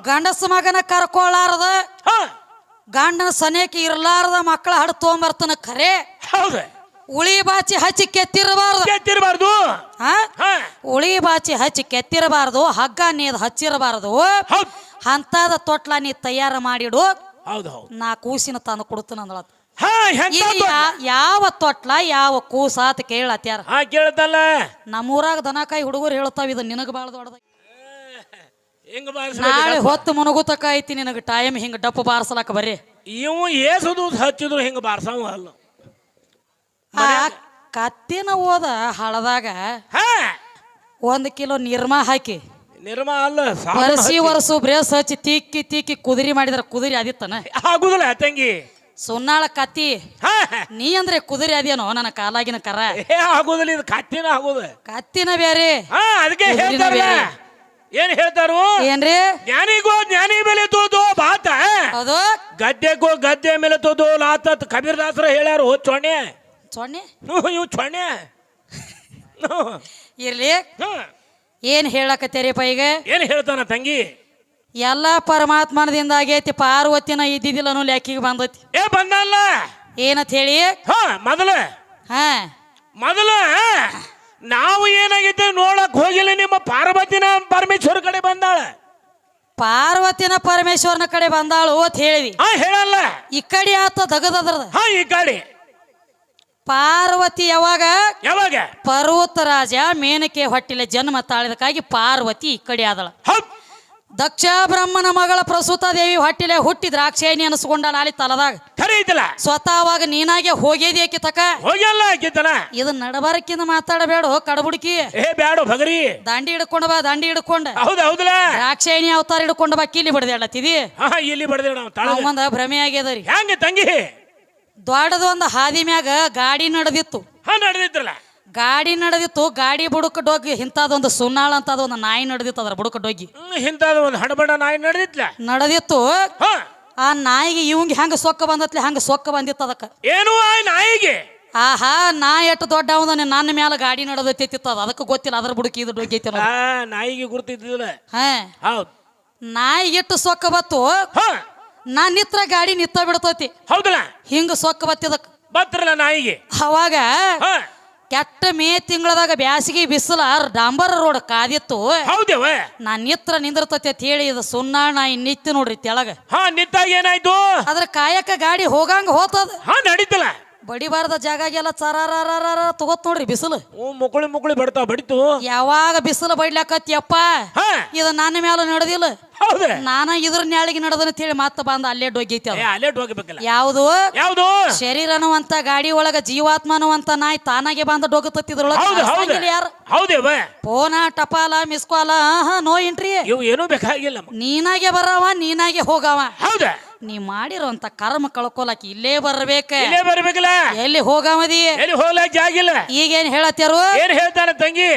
ಗಂಡಸ ಮಗನ ಕರ್ಕೊಳ್ಳಾರದ ಗಂಡನ ಸನೇಕಿ ಇರ್ಲಾರದ ಮಕ್ಕಳ ಹಡ್ ತೊಗೊಂಬರ್ತನ ಖರೆ. ಹೌದು. ಉಳಿ ಬಾಚಿ ಹಚ್ಚಿ ಕೆತ್ತಿರಬಾರ್ದು. ಕೆತ್ತಿರಬಾರ್ದು. ಉಳಿ ಬಾಚಿ ಹಚ್ಚಿ ಕೆತ್ತಿರಬಾರ್ದು ಹಗ್ಗ ನೀದ್ ಹಚ್ಚಿರಬಾರ್ದು. ಅಂತದ ತೊಟ್ಲ ನೀ ತಯಾರ ಮಾಡಿಡು. ನಾ ಕೂಸಿನ ತಂದು ಕೊಡ್ತೀನಿ ಅಂದಳ ಯಾವ ತೊಟ್ಲ ಯಾವ ಕೂಸ ಅಂತ ಕೇಳತ್ಯಾರ ನಮ್ಮೂರಾಗ ದನಕಾಯಿ ಹುಡುಗರು ಹೇಳ್ತಾವ ಇದು ನಿನಗ ಬಾಳ ದೊಡ್ಡದ ಹೆಂಗ ನಾಳೆ ಹೊತ್ತು ಮುನುಗುತಕ ಐತಿ ನಿನಗೆ ಟೈಮ್ ಹಿಂಗ ಡಪ್ಪು ಬಾರ್ಸಲಕ್ಕ ಬರ್ರಿ. ಇವು ಏಸುದು ಹಚ್ಚಿದ್ರು ಹಿಂಗ ಬಾರ್ಸವ ಅಲ್ಲ ಆ ಕತ್ತಿನ ಓದ ಹಳದಾಗ ಹಾ! ಒಂದ್ ಕಿಲೋ ನಿರ್ಮಾ ಹಾಕಿ. ನಿರ್ಮ ಅಲ್ಲ ವರ್ಷಿ. ವರ್ಷ ಬ್ರೇಸ್ ಹಚ್ಚಿ ತಿಕ್ಕಿ ತಿಕ್ಕಿ ಕುದುರಿ ಮಾಡಿದ್ರ ಕುದುರಿ ಅದಿತ್ತನ ಆಗುದಿಲ್ಲ ತಂಗಿ. ಸುನ್ನಾಳ ಕತ್ತಿ ಹಾ! ನೀ ಅಂದ್ರೆ ಕುದುರೆ ಅದೇನೋ ನನ್ನ ಕಾಲಾಗಿನ ಕರ? ಏ ಆಗುದಿಲ್ಲ ಇದು ಕತ್ತಿನ ಆಗುದ. ಕತ್ತಿನ ಬೇರೆ ಹಾ ಅದಕ್ಕೆ ಕುದುರಿನ ಹೇಳ್ತಾರಲ್ಲ. ಬೇರೆ. ಏನ್ ಹೇಳ್ತಾರು? ಏನ್ರಿ? ಜ್ಞಾನಿಗೋ ಜ್ಞಾನಿ ಮೇಲೆ ತೋದು ಬಾತ ಅದು ಗದ್ದೆಗೋ ಗದ್ದೆ ಮೇಲೆ ತೋದು ಲಾತ ಕಬೀರ್ ದಾಸರ ಹೇಳ್ಯಾರು ಸೊನ್ನೆ ಹ್ಞೂ ಇವು ಹ್ಞೂ. ಇರ್ಲಿ. ಏನ್ ಹೇಳಕತ್ತೀರಿಪ್ಪ ಈಗ? ಏನ್ ಹೇಳ್ತಾನ ತಂಗಿ? ಎಲ್ಲ ಪರಮಾತ್ಮನದಿಂದ ಆಗೈತಿ ಪಾರ್ವತಿನ ಇದ್ದಿದ್ದಿಲ್ಲ ಅನ್ನೋ ಲೆಕ್ಕಿಗೆ ಬಂದೈತಿ. ಏ ಬಂದಲ್ಲ? ಏನಂತ ಹೇಳಿ? ಹಾ ಮೊದಲ. ಹಾ. ಮೊದಲ ನಾವು ಏನಾಗಿದ್ದೇವೆ ನೋಡಕ್ ಹೋಗಿಲ್ಲ ನಿಮ್ಮ ಪಾರ್ವತಿನ ಪರಮೇಶ್ವರ ಕಡೆ ಬಂದಾಳೆ. ಪಾರ್ವತಿನ ಪರಮೇಶ್ವರನ ಕಡೆ ಬಂದಾಳು ಅಂತ ಹೇಳಿ ಹಾ ಹೇಳಲ್ಲ. ಈ ಕಡೆ ಆತ ದಗದದ್ರದ ಹಾ ಈ ಕಡೆ. ಪಾರ್ವತಿ ಯಾವಾಗ? ಯಾವಾಗ? ಪರ್ವತ ರಾಜ ಮೇನಕೆ ಹೊಟ್ಟಿಲೆ ಜನ್ಮ ತಾಳಿದಕ್ಕಾಗಿ ಪಾರ್ವತಿ ಈ ಕಡೆ ಆದಳ. ಹೌದ್. ದಕ್ಷ ಬ್ರಹ್ಮನ ಮಗಳ ಪ್ರಸೂತ ದೇವಿ ಹೊಟ್ಟಿಲೆ ಹುಟ್ಟಿ ದ್ರಾಕ್ಷಾಯಿನಿ ಅನಿಸ್ಕೊಂಡಾಳ ಅಲ್ಲಿ ತಲದಾಗ. ಖರೆ ಐತಲ್ಲ ಸ್ವತಃ ಅವಾಗ ನೀನಾಗೆ ಹೋಗೇದಿ ಆಕಿ ತಕ ಹೋಗ್ಯಲ್ಲ ಆಕಿತ್ತಲ್ಲ ಇದು ನಡಬಾರಕ್ಕಿಂದ ಮಾತಾಡಬೇಡ ಕಡಬುಡ್ಕಿ. ಏ ಬ್ಯಾಡ ಭಗರಿ. ದಾಂಡಿ ಹಿಡ್ಕೊಂಡ ಬಾ ದಾಂಡಿ ಹಿಡ್ಕೊಂಡ. ಹೌದು ಹೌದಲ್ಲ? ದ್ರಾಕ್ಷಾಯಿನಿ ಅವತಾರ ಹಿಡ್ಕೊಂಡ ಬಾ ಕಿಲಿ ಬಡದೇಳತ್ತಿದಿ ಹಾ ಇಲ್ಲಿ ಬಡದೇಳ ನಾವು ತಳ ಭ್ರಮೆ ಆಗ್ಯದರಿ ಹೆಂಗ ತಂಗಿ? ದೊಡ್ಡದೊಂದು ಹಾದಿ ಮ್ಯಾಗ ಗಾಡಿ ನಡೆದಿತ್ತು. ಹಾ ನಡೆದಿದ್ರಲ್ಲ ಗಾಡಿ ನಡೆದಿತ್ತು ಗಾಡಿ ಬುಡಕ ಡೋಗಿ ಇಂಥದೊಂದು ಸುನ್ನಾಳ ಅಂತ ಒಂದು ನಾಯಿ ನಡೆದಿತ್ತು ಅದ್ರ ಬುಡಕ ಡೋಗಿ ಹಿಂತಾದ ಒಂದು ಹಡಬಡ ನಾಯಿ ನಡೆದಿತ್ಲ? ನಡೆದಿತ್ತು. ಹಾ. ಆ ನಾಯಿಗೆ ಇವಂಗೆ ಹೆಂಗ ಸೊಕ್ಕ ಬಂದತ್ಲಿ ಹಂಗ ಸೊಕ್ಕ ಬಂದಿತ್ತು ಅದಕ್ಕ. ಏನು ಆ ನಾಯಿಗೆ? ಆಹಾ ನಾ ಎಷ್ಟು ದೊಡ್ಡ ಅವನ ನನ್ನ ಮ್ಯಾಲ ಗಾಡಿ ನಡೆದೈತಿತ್ತು ಅದು. ಅದಕ್ಕೆ ಗೊತ್ತಿಲ್ಲ ಅದ್ರ ಬುಡಕಿ ಇದು ಡೋಗಿ ಐತಿ ಆ ನಾಯಿಗೆ ಗುರುತಿದ್ದಿಲ್ಲ. ಹಾ. ಹೌದು. ನಾಯಿಗೆ ಎಷ್ಟು ಸೊಕ್ಕ ಬತ್ತು ಹ. ನಾ ನಿತ್ರ ಗಾಡಿ ನಿತ್ತ ಬಿಡ್ತೈತಿ. ಹೌದಲ್ಲ? ಹಿಂಗ ಸೊಕ್ಕ ಬತ್ತಿದಕ್ಕೆ ಬತ್ರಲ್ಲ ನಾಯಿಗೆ? ಅವಾಗ ಹಾ. ಕೆಟ್ಟ ಮೇ ತಿಂಗಳದಾಗ ಬ್ಯಾಸಿಗೆ ಬಿಸಿಲ ಡಾಂಬರ್ ರೋಡ್ ಕಾದಿತ್ತು. ಹೌದೇವ? ನಾ ನಿತ್ರ ನಿಂದಿರ್ತೈತಿ ಅಂತ ಹೇಳಿ ಇದು ಸುನ್ನಾಳ ನಾಯಿ ನಿತ್ತಿ ನೋಡ್ರಿ ತೆಳಗ. ಹಾ ನಿಂತಾಗ ಏನಾಯ್ತು? ಅದ್ರ ಕಾಯಕ ಗಾಡಿ ಹೋಗಂಗ ಹೋತದ. ಹಾ ನಡೀತಲ್ಲ. ಬಡಿಬಾರದ ಜಾಗಾಗೆಲ್ಲ ಚರಾರ ತಗೋತ್ ನೋಡ್ರಿ ಬಿಸಿಲು. ಓ ಮುಕುಳಿ ಮುಕುಳಿ ಬಡ್ತಾವ ಬಡಿತು. ಯಾವಾಗ ಬಿಸಿಲು ಬಡ್ಲಾಕತ್ತಿಯಪ್ಪ ಹಾ. ಇದು ನನ್ನ ಮ್ಯಾಲ ನಡೆದಿಲ್ಲ. ಹೌದ ನಾನ ಇದ್ರ ನ್ಯಾಳಿಗೆ ನಡೆದನ ಹೇಳಿ ಮತ್ತೆ ಬಂದ ಅಲ್ಲೇ ಡೊಗ್ಗೈತಿ ಅದು ಅಲ್ಲೇ ಹೋಗ್ಬೇಕಲ್ಲ ಯಾವುದು? ಯಾವುದು? ಶರೀರ ಅನ್ನುವಂತ ಗಾಡಿ ಒಳಗ ಜೀವಾತ್ಮ ಅನ್ನುವಂತ ನಾಯಿ ತಾನಾಗೆ ಬಂದ ಡೊಗತತ್ತಿ ಹೌದು ಹೌದು. ಇದ್ರೊಳಗ ಯಾರು? ಹೌದೇವ ಫೋನ ಟಪಾಲ ಮಿಸ್ ಕಾಲ ಹಾ ನೋ ಎಂಟ್ರಿ. ಇವು ಏನೂ ಬೇಕಾಗಿಲ್ಲ ನಮ್ಗೆ. ನೀನಾಗೆ ಬರವ ನೀನಾಗೆ ಹೋಗವ. ಹೌದ. ನೀ ಮಾಡಿರೋಂತ ಕರ್ಮ ಕಳ್ಕೊಲಕ್ ಇಲ್ಲೇ ಬರ್ಬೇಕ. ಇಲ್ಲೇ ಬರ್ಬೇಕಲ್ಲ. ಎಲ್ಲಿ ಹೋಗಾಮದಿ ಎಲ್ಲಿ ಹೋಗ್ಲಾಕ ಜಾಗಿಲ್ಲ. ಈಗೇನ್ ಹೇಳತ್ಯಾರು? ಏನ್ ಹೇಳ್ತಾರ ತಂಗಿ?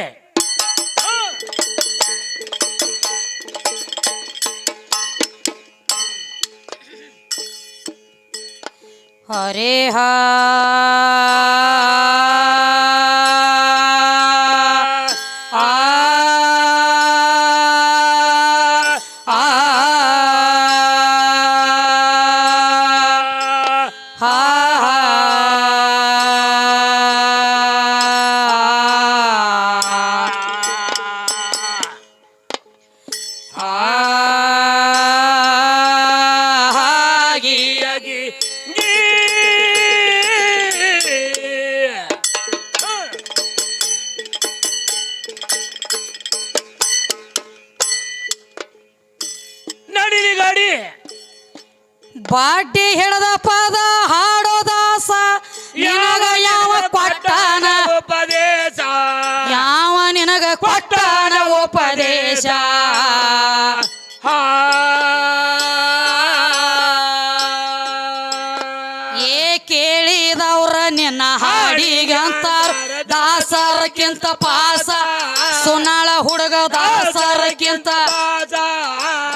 ಹರೇ ಹಾ ದಾಸರಕ್ಕಿಂತ ಪಾಸ, ಸುನಾಳ ಹುಡುಗ ದಾಸರಕ್ಕಿಂತ,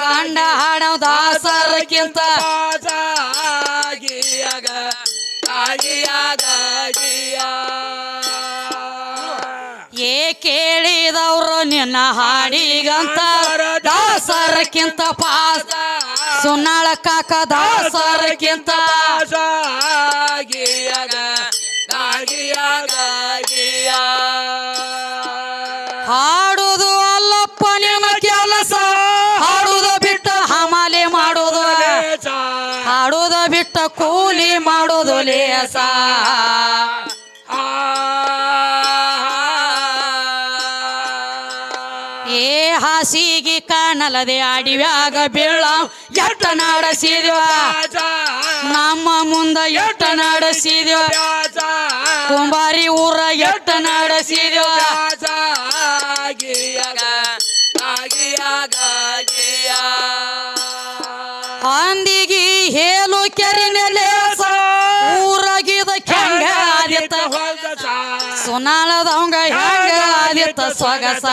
ಗಂಡ ಹಾಡ ದಾಸರಕ್ಕಿಂತ ಏ ಕೇಳಿದವ್ರು ನಿನ್ನ ಹಾಡಿಗಂತ, ದಾಸರಕ್ಕಿಂತ ಪಾಸ, ಸೋನಾಳ ಕಾಕ ದಾಸರಕ್ಕಿಂತ ಮಾಡೋದು ಲೇಸ ಏ ಹಾಸಿಗೆ ಕಾಣಲದೆ ಆಡಿವ್ಯಾಗ ಬೀಳ. ಎಟ್ಟ ನಡೆಸಿದ್ವ. ನಮ್ಮ ಮುಂದ ಎಟ್ಟ ನಡೆಸಿದ್ವ. ಕುಂಬಾರಿ ಊರ ಎಟ್ಟ ನಡೆಸಿದ್ವ. ಹಂದಿಗಿ ಹೇಲು ಕೆರಿನೆಲೆ ಊರಾಗಿದ ಕೆಂಗ ಆದಿತ್ತ ಸುನಾಳದವಂಗ ಹೆಂಗ ಆದಿತ್ತ ಸೊಗಸ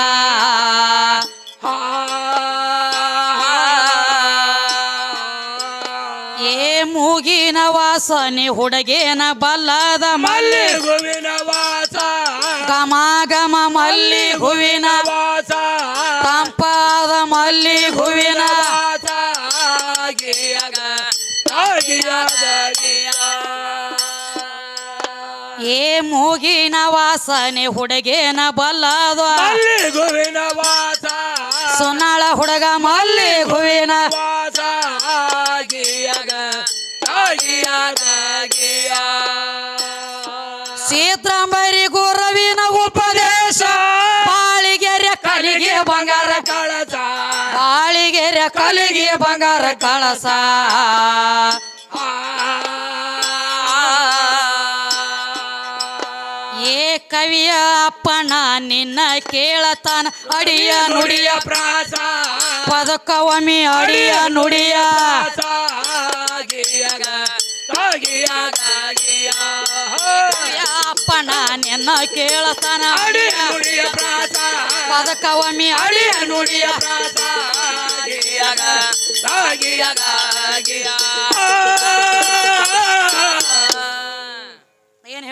ಏ ಮೂಗಿನ ವಾಸನೆ ಹುಡುಗೇನ ಬಲ್ಲದ ಮಲ್ಲಿ. ಹೂವಿನ ವಾಸ. ಗಮ ಗಮ ಮಲ್ಲಿ ಹೂವಿನ ವಾಸ. ತಂಪಾದ ಮಲ್ಲಿ ಹೂವಿನ ವಾಸ. ಏ ಮೂಗಿನ ವಾಸನೆ ಹುಡುಗೇನ ಬಲ್ಲದ. ಗುವಿನ ವಾಸ. ಸುನಾಳ ಹುಡುಗ ಮಲ್ಲಿ ಗುವಿನ ವಾಸ. ಗಿಯಗ ಆಗಿಯಾಗ ಗಿಯ. ಸೀತಾಂಬರಿ ಗುರವಿನ ಉಪದೇಶ. ಬಾಳಿಗೆರೆ ಕಲಿಗೆ ಬಂಗಾರ ಕಳಸ. ಬಾಳಿಗೆರೆ ಕಲಿಗೆ ಬಂಗಾರ ಕಳಸ. ಕವಿಯ ಅಪ್ಪಣ ನಿನ್ನ ಕೇಳತಾನ. ಅಡಿಯ ನುಡಿಯ ಪ್ರಾಸ. ಪದಕವಮಿ ಅಡಿಯ ನುಡಿಯ ಅಪ್ಪನ ನಿನ್ನ ಕೇಳತಾನ. ಅಡಿಯ ನುಡಿಯ ಪ್ರಾಸ. ಪದಕ ಒಮ್ಮಿ ಅಡಿಯ ನುಡಿಯ ಪ್ರಾಸ. ಸಾಗಿಯ ಆಗಿಯಾಗ ಗಿಯ. ಏನ್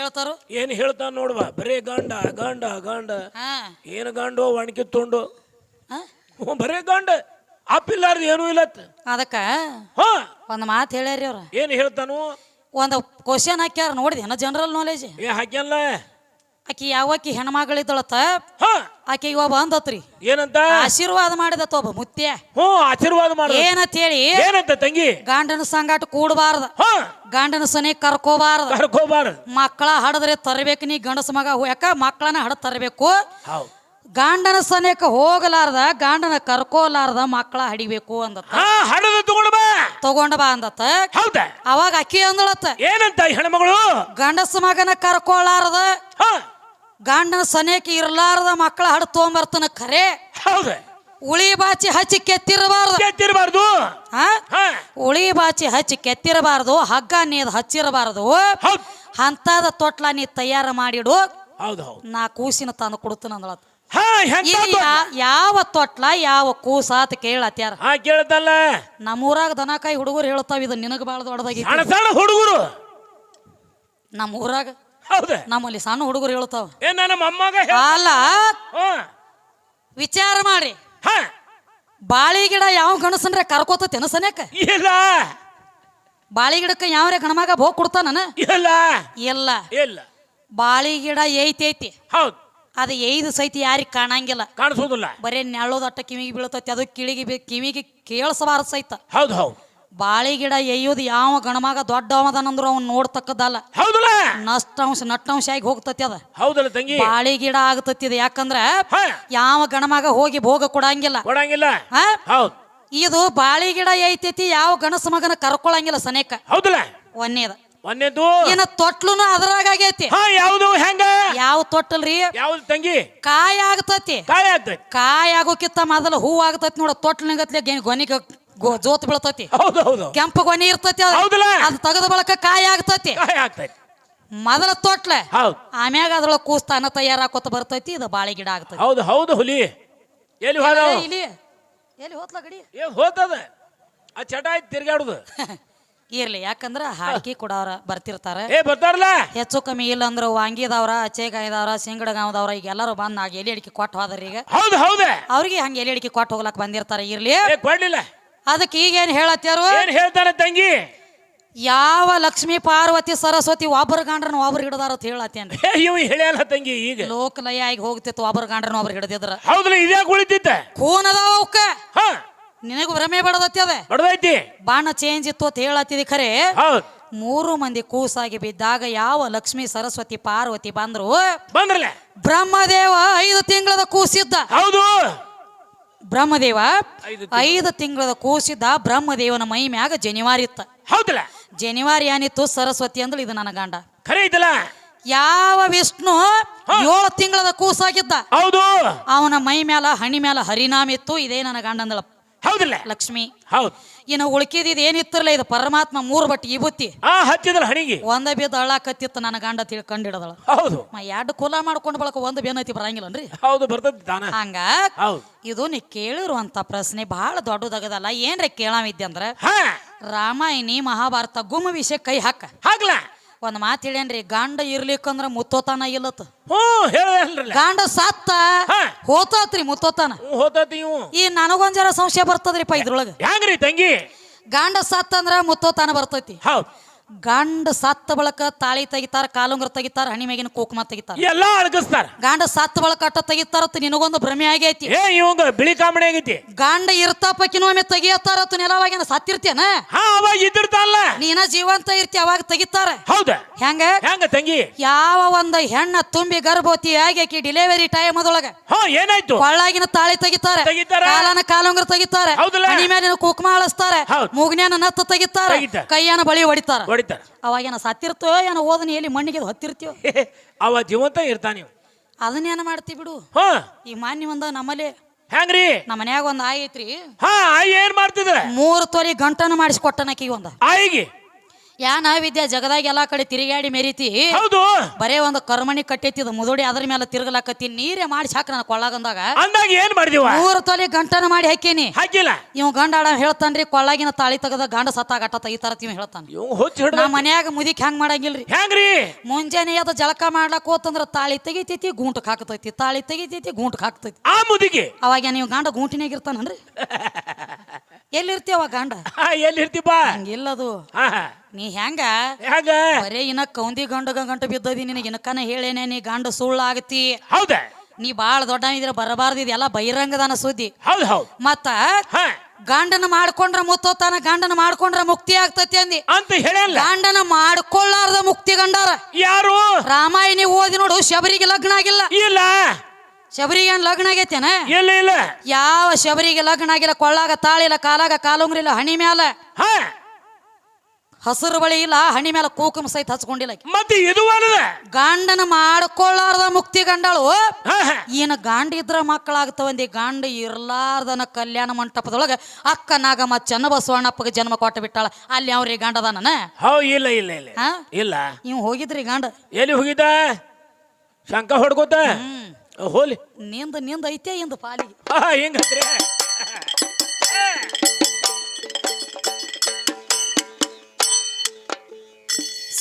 ಹೇಳ್ತಾರು? ಏನ್ ಹೇಳ್ತಾನ ನೋಡ್ವಾ? ಬರೇ ಗಂಡ ಗಂಡ ಗಂಡ. ಹಾ. ಏನು ಗಂಡು ಒಣಗಿ ತುಂಡು? ಹಾ? ಹ್ಞೂ ಬರೇ ಗಂಡ. ಅಪ್ಪಿಲ್ಲಾರ್ದು ಏನೂ ಇಲ್ಲತ್. ಅದಕ್ಕ? ಹಾ. ಒಂದ್ ಮಾತು ಹೇಳ್ಯಾರಿ ಅವ್ರ. ಏನ್ ಹೇಳ್ತಾನು? ಒಂದು ಕ್ವಶನ್ ಹಾಕ್ಯಾರ ನೋಡಿದೆ ಏನ ಜನರಲ್ ನಾಲೆಜ್ ಏ ಹಾಕ್ಯಲ್ಲ ಆಕಿ ಯಾವಕ್ಕಿ ಹೆಣ್ಮಗಳಿದ್ದಳತ್ತ? ಆಕಿ ಇವ ಬಂದತ್ರಿ. ಏನಂತ? ಆಶೀರ್ವಾದ ಮಾಡಿದತ್ತ ಒಬ್ಬ ಮುತ್ಯ. ಹ್ಞೂ ಆಶೀರ್ವಾದ ಮಾಡ ಏನಂತ ಹೇಳಿ ಏನಂತ ತಂಗಿ? ಗಂಡನ ಸಂಗಾಟ ಕೂಡಬಾರ್ದ. ಗಾಂಡನ ಸನಿ ಕರ್ಕೋಬಾರ್ದ. ಕರ್ಕೋಬಾರ ಮಕ್ಕಳ ಹಡದ್ರೆ ತರಬೇಕು ನೀ ಗಂಡಸ ಮಗ ಯಾಕ? ಮಕ್ಕಳನ್ನ ಹಡ ತರಬೇಕು. ಗಂಡನ ಸನೇಕ ಹೋಗಲಾರದ ಗಂಡನ ಕರ್ಕೋಲಾರದ ಮಕ್ಕಳ ಹಡಿಬೇಕು ಅಂದತ್ತ. ಹಡದ ತಗೊಂಡು ಬಾ. ತಗೊಂಡ ಬಾ ಅಂದತ್ತ. ಹೌದಾ? ಅವಾಗ ಅಕ್ಕಿ ಅಂದಳತ್ತ. ಏನಂತ ಹೆಣ್ಮಗಳು? ಗಂಡಸ ಮಗನ ಕರ್ಕೋಲಾರ್ದ. ಗಂಡನ ಸನೇಕಿ ಇರ್ಲಾರ್ದ ಮಕ್ಕಳ ಹಡ್ ತೊಗೊಂಬರ್ತನ ಖರೆ. ಹೌದ ಉಳಿ ಬಾಚಿ ಹಚ್ಚಿ ಕೆತ್ತಿರಬಾರ್ದು. ಕೆತ್ತಿರಬಾರ್ದು. ಉಳಿ ಬಾಚಿ ಹಚ್ಚಿ ಕೆತ್ತಿರಬಾರ್ದು ಹಗ್ಗ ನೀದ್ ಹಚ್ಚಿರಬಾರ್ದು. ಅಂತದ ತೊಟ್ಲ ನೀ ತಯಾರ ಮಾಡಿಡು. ನಾ ಕೂಸಿನ ತಂದು ಕೊಡ್ತೀನಿ ಅಂದ್ರ ಯಾವ ತೊಟ್ಲ ಯಾವ ಕೂಸ ಅಂತ ಕೇಳತ್ಯಾರ. ಕೇಳ್ತಲ್ಲ. ನಮ್ಮೂರಾಗ ದನಕಾಯಿ ಹುಡುಗರು ಹೇಳ್ತಾವ ಇದು ನಿನಗ ಬಾಳ ದೊಡ್ಡದಾಗಿ ಹುಡುಗರು. ನಮ್ಮ ಊರಾಗ ಹೌದ? ನಮ್ಮಲ್ಲಿ ಸಣ್ಣ ಹುಡುಗರು ಹೇಳ್ತಾವ. ಏ ನನ್ನ ಮೊಮ್ಮಗ ಹೇ- ಅಲ್ಲ ವಿಚಾರ ಮಾಡಿ ಹಾ. ಬಾಳಿ ಗಿಡ ಯಾವ ಗಣಸನ್ರೆ ಕರ್ಕೋತ ಸನ್ಯಾಕ ಇಲ್ಲ. ಬಾಳಿ ಗಿಡಕ್ಕೆ ಯಾವ್ರೆ ಗಣಮಗ ಭೋಗ ಕೊಡ್ತಾನ ಇಲ್ಲ. ಇಲ್ಲ. ಇಲ್ಲ. ಬಾಳಿ ಗಿಡ ಏತೈತಿ ಹೌದು. ಅದು ಏಯ್ದು ಸೈತಿ ಯಾರಿಗೆ ಕಾಣಂಗಿಲ್ಲ. ಕಾಣಿಸೋದಿಲ್ಲ. ಬರೇ ನೆಳ್ಳೋದಟ್ಟ ಕಿವಿಗೆ ಬೀಳ್ತೈತಿ ಅದು ಕಿಳಿಗೆ ಬಿ- ಕಿವಿಗೆ ಕೇಳಿಸಬಾರದು ಸೈತ. ಹೌದು ಹೌದು. ಬಾಳಿ ಗಿಡ ಎಯ್ಯೋದು ಯಾವ ಗಣಮಗ ದೊಡ್ಡವದನಂದ್ರು ಅವ್ನು ನೋಡ್ತಕ್ಕದಲ್ಲ ಹೌದಲ್ಲ? ನಷ್ಟಂಶ ನಟ್ಟಂಶ ಆಗಿ ಹೋಗ್ತತಿ ಅದ. ಹೌದಲ್ಲ ತಂಗಿ? ಬಾಳಿ ಗಿಡ ಆಗತತಿ ಇದು ಯಾಕಂದ್ರ ಯಾವ ಗಣಮಗ ಹೋಗಿ ಭೋಗ ಕೊಡಂಗಿಲ್ಲ. ಕೊಡಂಗಿಲ್ಲ. ಹೌದು. ಇದು ಬಾಳಿ ಗಿಡ ಐತೈತಿ ಯಾವ ಗಣಸ ಮಗನ ಕರ್ಕೊಳಂಗಿಲ್ಲ ಸನೇಕ. ಹೌದಲ್ಲ? ಒಂದೇದ ಒಂದೇದು ಏನ ತೊಟ್ಲುನು ಅದ್ರಾಗ ಆಗೈತಿ. ಹಾ ಯಾವುದು? ಹೆಂಗ? ಯಾವ ತೊಟ್ಟಲ್ರಿ ಯಾವ್ದು ತಂಗಿ? ಕಾಯಿ ಆಗತತಿ. ಕಾಯಿ ಆಗ್ತೈತಿ. ಕಾಯಿ ಆಗೋಕಿತ್ತ ಮೊದಲು ಹೂ ಆಗ್ತತಿ ನೋಡ ತೊಟ್ಲಿನಗತ್ಲೆ ಗೊನಿಗ ಗೊ- ಜೋತ್ ಬೀಳ್ತತಿ. ಹೌದು ಹೌದು ಕೆಂಪು ಗೊನೆ ಇರ್ತೈತಿ ಅದು. ಹೌದಲ್ಲ? ಅದು ತೆಗೆದ ಬಳಕ ಕಾಯಿ ಆಗ್ತತಿ. ಕಾಯಿ ಆಗ್ತೈತಿ. ಮೊದಲ ತೊಟ್ಲೆ. ಹೌದು. ಆಮ್ಯಾಗ ಅದ್ರೊಳಗೆ ಕೂಸ್ತಾನ ತಯಾರಾಕೋತ ಬರ್ತೈತಿ ಇದು ಬಾಳೆ ಗಿಡ ಆಗ್ತೈತಿ. ಹೌದು ಹೌದು ಹುಲಿ. ಎಲ್ಲಿ ಹೋದ ಏ, ಇಲ್ಲಿ. ಎಲ್ಲಿ ಹೋತ್ಲ ಗಡಿ? ಹೋತದ. ಆ ಚಟ ಆಯ್ತು ತಿರ್ಗಾಡುದು ಇರ್ಲಿ ಯಾಕಂದ್ರ ಹಾಕಿ ಕೊಡವ್ರ ಬರ್ತಿರ್ತಾರ. ಏ ಬರ್ತಾರಲ್ಲ? ಹೆಚ್ಚು ಕಮ್ಮಿ ಇಲ್ಲ ಅಂದ್ರ ವಾಂಗಿದವ್ರ ಅಚ್ಚೆಗಾಯ್ದವ್ರ ಸಿಂಗಡಗಾವ್ದವ್ರ ಈಗ ಎಲ್ಲರೂ ಬಂದ್ ನಾಗ ಎಲೆ ಅಡಿಕೆ ಕೊಟ್ಟು ಹೋದ್ರಿ ಈಗ ಹೌದು ಹೌದು. ಅವ್ರಿಗೆ ಹಂಗೆ ಎಲೆ ಅಡಿಕೆ ಕೊಟ್ಟು ಹೋಗ್ಲಕ್ ಬಂದಿರ್ತಾರ ಇರ್ಲಿ. ಏ ಕೊಡ್ಲಿಲ್ಲ. ಅದಕ್ಕೆ ಈಗೇನು ಹೇಳತ್ತಾರು ಏನು ಹೇಳ್ತಾರೆ ತಂಗಿ? ಯಾವ ಲಕ್ಷ್ಮೀ ಪಾರ್ವತಿ ಸರಸ್ವತಿ ಒಬ್ಬರ ಗಾಂಡ್ರನ್ನ ಒಬ್ರು ಹಿಡಿದಾರ ಅಂತ ಹೇಳತ್ತೇನ್ರಿ ಏ ಇವ್ ಹೇಳ್ಯಾಲ ತಂಗಿ ಈಗ. ಲೋಕಲಯ ಆಗಿ ಹೋಗ್ತಿತ್ತು ಒಬ್ಬರ ಗಂಡ್ರನ ಒಬ್ರು ಹಿಡ್ದಿದ್ರ. ಹೌದಲ್ಲ ಇದೇ ಉಳಿತಿತ್ತ ಖೂನ್ ಅದಾವ ಅವಕ್ಕ ಹಾ. ನಿನಗೂ ಭ್ರಮೆ ಬಡದತ್ತಿ ಅದ. ಬಡದೈತಿ. ಬಾಣ ಚೇಂಜ್ ಇತ್ತು ಅಂತ ಹೇಳತ್ತಿದಿ ಖರೆ. ಹೌದ್. ಮೂರು ಮಂದಿ ಕೂಸಾಗಿ ಬಿದ್ದಾಗ ಯಾವ ಲಕ್ಷ್ಮಿ ಸರಸ್ವತಿ ಪಾರ್ವತಿ ಬಂದ್ರು? ಬಂದ್ರಲ್ಲ? ಬ್ರಹ್ಮದೇವ ಐದು ತಿಂಗಳದ ಕೂಸಿದ್ದ. ಹೌದು. ಬ್ರಹ್ಮದೇವ ಐದು ತಿಂಗಳದ ಕೂಸಿದ್ದ ಬ್ರಹ್ಮದೇವನ ಮೈ ಮ್ಯಾಗ ಜನಿವಾರಿ ಇತ್ತ. ಹೌದಲ್ಲ? ಏನಿತ್ತು ಸರಸ್ವತಿ ಅಂದ್ರೆ ಇದು ನನ್ನ ಗಂಡ. ಖರೆ ಇದಲ್ಲ? ಯಾವ ವಿಷ್ಣು ಏಳು ತಿಂಗಳದ ಕೂಸಾಗಿದ್ದ ಹೌದು. ಅವನ ಮೈ ಮ್ಯಾಲ ಹಣಿ ಮ್ಯಾಲ ಹರಿನಾಮ ಇತ್ತು ಇದೇ ನನ್ನ ಗಂಡ ಅಂದಳ ಹೌದಲ್ಲ? ಲಕ್ಷ್ಮಿ. ಹೌದ್. ಇನ್ನು ಉಳ್ಕಿದ್ ಏನಿತ್ತಿರಲ್ಲ ಇದು ಪರಮಾತ್ಮ ಮೂರ್ ಬಟ್ಟಿ ಈ ಬುತ್ತಿ. ಆ ಹಚ್ಚಿದ್ರ ಹಣಿಗೆ. ಒಂದ ಬಿದ್ದ ಅಳ್ಳಾಕತ್ತಿತ್ತು ನನ್ನ ಗಂಡ ತಿಳಿ ಕಂಡಿಡದಳ. ಹೌದು. ಎರಡು ಕುಲ ಮಾಡ್ಕೊಂಡು ಬಳಕ ಒಂದು ಬೇನೈತಿ ಬರಂಗಿಲ್ಲನ್ರಿ? ಹೌದು ಬರ್ತದ ಹಂಗ? ಹೌದು. ಇದು ನೀ ಕೇಳಿರುವಂತ ಪ್ರಶ್ನೆ ಬಹಳ ದೊಡ್ಡದಾಗದಲ್ಲ. ಏನ್ರೀ ಕೇಳಾವಿದ್ದೆ ಅಂದ್ರ ರಾಮಾಯಣಿ ಮಹಾಭಾರತ ಗುಮ್ಮ ವಿಷಯ ಕೈ ಹಾಕ. ಹಾಕ್ಲ. ಒಂದ್ ಮಾತು ಹೇಳೇನ್ರಿ ಗಂಡ ಇರ್ಲಿಕ್ಕಂದ್ರ ಮುತ್ತೋತಾನ ಇಲ್ಲತ್. ಹ್ಞೂ ಗಂಡ ಸತ್ತ ಹೋತತ್ರಿ ಹೋತಾತ್ರಿ ಮುತ್ತೋತಾನ. ಹೋತತಿ ಇವು. ಈ ನನಗೊಂದ್ ಜರ ಸಂಶಯ ಬರ್ತದ್ರಿಪ್ಪ ಇದ್ರೊಳಗ. ಹೆಂಗ್ರಿ ತಂಗಿ? ಗಂಡ ಸತ್ತಂದ್ರ ಮುತ್ತೋತಾನ ಬರ್ತೈತಿ. ಹೌದ್. ಗಂಡ ಸತ್ತ ಬಳಕ ತಾಳಿ ತೆಗಿತಾರ ಕಾಲುಂಗ್ರ ತೆಗಿತಾರ ಹಣಿ ಮೇಗಿನ ಕುಕುಮ ತೆಗಿತಾರ. ಎಲ್ಲ ಅಳಗಿಸ್ತಾರ. ಗಂಡ ಸತ್ತ ಬಳಕ ಅಟ್ಟ ತೆಗಿತಾರ ನಿನಗೊಂದು ಭ್ರಮೆ ಆಗೈತಿ. ಏ ಇವಂಗ ಬಿಳಿ ಕಾಮಣೆ ಆಗೈತಿ. ಗಂಡ ಇರ್ತಾಪಕ್ಕಿನೂ ಒಮ್ಮೆ ನೆಲವಾಗಿನ ಸತ್ತಿರ್ತೇನ ಹಾ ಅವಾಗ ಇದ್ದಿರ್ತಾನಲ್ಲ. ನೀನ ಜೀವಂತ ಇರ್ತಿ ಅವಾಗ ತೆಗಿತಾರ. ಹೌದ? ಹೆಂಗ? ಹೆಂಗ ತಂಗಿ? ಯಾವ ಒಂದ ಹೆಣ್ಣ ತುಂಬಿ ಗರ್ಭವತಿ ಆಗಿ ಡೆಲಿವರಿ ಟೈಮ್ ಅದೊಳಗ ಹಾ ಏನಾಯ್ತು? ಒಳ್ಳಾಗಿನ ತಾಳಿ ತೆಗಿತಾರೆ. ಕಾಲನ ಕಾಲುಂಗ್ರ ತೆಗಿತಾರ. ಹಣಿ ಮೇಲಿನ ಕುಕುಮ ಅಳಸ್ತಾರೆ. ಮೂಗ್ನ್ಯಾನ ನತ್ತ ತೆಗಿತಾರ. ಕೈಯನ ಬಳಿ ಹೊಡಿತಾರ. ಹೊಡಿತಾರ ಅವಾಗೇನ ಸತ್ತಿರ್ತೋ ಏನೋ ಓದನ ಎಲ್ಲಿ ಮಣ್ಣಿಗೆ ಹತ್ತಿರ್ತೀವೋ ಅವ ಜೀವಂತ ಇರ್ತಾನ ನೀವು ಅದನ್ನೇನ ಮಾಡ್ತಿ ಬಿಡು. ಹಾ. ಈ ಮಾನ್ಯ ಒಂದ ನಮ್ಮಲ್ಲಿ ಹೆಂಗ್ರಿ ನಮ್ಮ ಮನ್ಯಾಗ ಒಂದ್ ಆಯಿ ಐತ್ರಿ. ಹಾ ಆಯಿ ಏನ್ ಮಾಡ್ತಿದ್ರ? ಮೂರು ತೊಲಿ ಗಂಟನ ಮಾಡಿಸ್ಕೊಟ್ಟನಕಿ ಒಂದ. ಆಯಿಗೆ. ಯಾನ ನಾವಿದ್ಯಾ ಜಗದಾಗ ಎಲ್ಲಾ ಕಡೆ ತಿರುಗಾಡಿ ಮೆರಿತಿ? ಹೌದು. ಬರೇ ಒಂದು ಕರ್ಮಣಿ ಕಟ್ಟೈತಿದ ಮುದುಡಿ ಅದ್ರ ಮೇಲೆ ತಿರುಗಲಾಕತ್ತಿ ನೀರೇ ಮಾಡಿ ಸಾಕ ನನ್ನ ಕೊಳ್ಳಾಗಂದಾಗ ಅಂದಾಗ. ಏನ್ ಮಾಡಿದಿವ? ಮೂರು ತೊಲೆ ಗಂಟನ ಮಾಡಿ ಹಾಕೀನಿ. ಹಾಕಿಲ್ಲ. ಇವ್ ಗಂಡ ಆಡ ಹೇಳ್ತಾನ್ರಿ ಕೊಳ್ಳಾಗಿನ ತಾಳಿ ತಗದ ಗಂಡ ಸತ್ತಾಗ ಈ ತರ ಇವ್ ಹೇಳ್ತಾನ. ಇವ್ ಹುಚ್ಚ ಹಿಡ್ದ. ನಾ ಮನ್ಯಾಗ ಮುದಿಕ್ ಹೆಂಗ್ ಮಾಡಂಗಿಲ್ರಿ? ಹೆಂಗ್ರಿ ಮುಂಜಾನೆ ಅದ ಜಳಕ ಮಾಡ್ಲಕ್ ಹೋತಂದ್ರ ತಾಳಿ ತೆಗಿತೈತಿ ಗೂಂಟಕ್ ಹಾಕ್ತೈತಿ ತಾಳಿ ತೆಗಿತೈತಿ ಗೂಂಟಕ್ ಹಾಕ್ತೈತಿ ಆ ಮುದಿಗೆ. ಅವಾಗ ನೀವು ಗಂಡ ಗೂಂಟಿನಾಗ ಇರ್ತಾನನ್ರಿ? ಎಲ್ಲಿರ್ತಿ ಅವಾಗ ಗಂಡ? ಆ ಎಲ್ಲಿ ಇರ್ತಿಪ್ಪ ಹಂಗಿಲ್ಲದು. ನೀ ಹೆಂಗ? ಹೆಂಗ? ಬರೇ ಇನ್ನ ಕೌಂದಿ ಗಂಡ ಗಂಟ ಬಿದ್ದದಿ ನಿನಗೆ ಇನಕನ ಹೇಳೇನೆ ನೀ ಗಂಡ ಸುಳ್ಳು ಆಗತಿ. ಹೌದ? ನೀ ಬಾಳ ದೊಡ್ಡ ಇದ್ರ ಬರಬಾರ್ದು ಇದೆಲ್ಲ ಬಹಿರಂಗದಾನ ಸುದ್ದಿ. ಹೌದು ಹೌದು. ಮತ್ತ ಗಂಡನ ಮಾಡ್ಕೊಂಡ್ರ ಮುತ್ತೋತಾನ ಗಂಡನ ಮಾಡ್ಕೊಂಡ್ರ ಮುಕ್ತಿ ಆಗ್ತತಿ ಅಂದಿ. ಅಂತ ಹೇಳಲ್ಲ. ಗಂಡನ ಮಾಡ್ಕೊಳ್ಳಾರ್ದ ಮುಕ್ತಿ ಗಂಡಾರ. ಯಾರು? ರಾಮಾಯಣಿ ಓದಿ ನೋಡು ಶಬರಿಗೆ ಲಗ್ನ ಆಗಿಲ್ಲ. ಇಲ್ಲ. ಶಬರಿಗೆ ಏನ್ ಲಗ್ನ ಆಗೈತೇನ? ಇಲ್ಲ ಇಲ್ಲ. ಯಾವ ಶಬರಿಗೆ ಲಗ್ನ ಆಗಿಲ್ಲ ಕೊಳ್ಳಾಗ ತಾಳಿಲ್ಲ ಕಾಲಾಗ ಕಾಲುಂಗ್ರಿಲ್ಲ ಹಣಿ ಮ್ಯಾಲ? ಹಾ. ಹಸಿರು ಬಳಿ ಇಲ್ಲ ಹಣಿ ಮ್ಯಾಲ ಕೂಕುಮ ಸಹಿತ ಹಚ್ಕೊಂಡಿಲ್ಲ ಆಕಿ. ಮತ್ತೆ ಇದು ಅಲ್ಲದ ಗಂಡನ ಮಾಡ್ಕೊಳ್ಳಾರ್ದ ಮುಕ್ತಿ ಗಂಡಳು. ಏನ ಗಾಂಡ ಇದ್ರ ಮಕ್ಕಳಾಗ್ತವಂದಿ ಗಂಡ ಇರ್ಲಾರ್ದನ ಕಲ್ಯಾಣ ಮಂಟಪದೊಳಗ ಅಕ್ಕ ನಾಗಮ್ಮ ಚನ್ನಬಸವಣ್ಣಪ್ಪಗೆ ಜನ್ಮ ಕೊಟ್ಟು ಬಿಟ್ಟಾಳ. ಅಲ್ಲಿ ಅವ್ರಿ ಗಂಡದಾನ ಹೌ ಇಲ್ಲ ಇಲ್ಲ ಇಲ್ಲ. ಹಾ? ಇಲ್ಲ. ನೀವು ಹೋಗಿದ್ರಿ ಗಂಡ? ಎಲ್ಲಿ ಹೋಗಿದ್ದ? ಶಂಕ ಹೊಡ್ಕೋತ? ಹ್ಮ್. ಹೋಲಿ. ನಿಂದ ನಿಂದ ಐತೆ ಇಂದ ಪಾಲಿಗೆ. ಹಿಂಗತ್ರಿ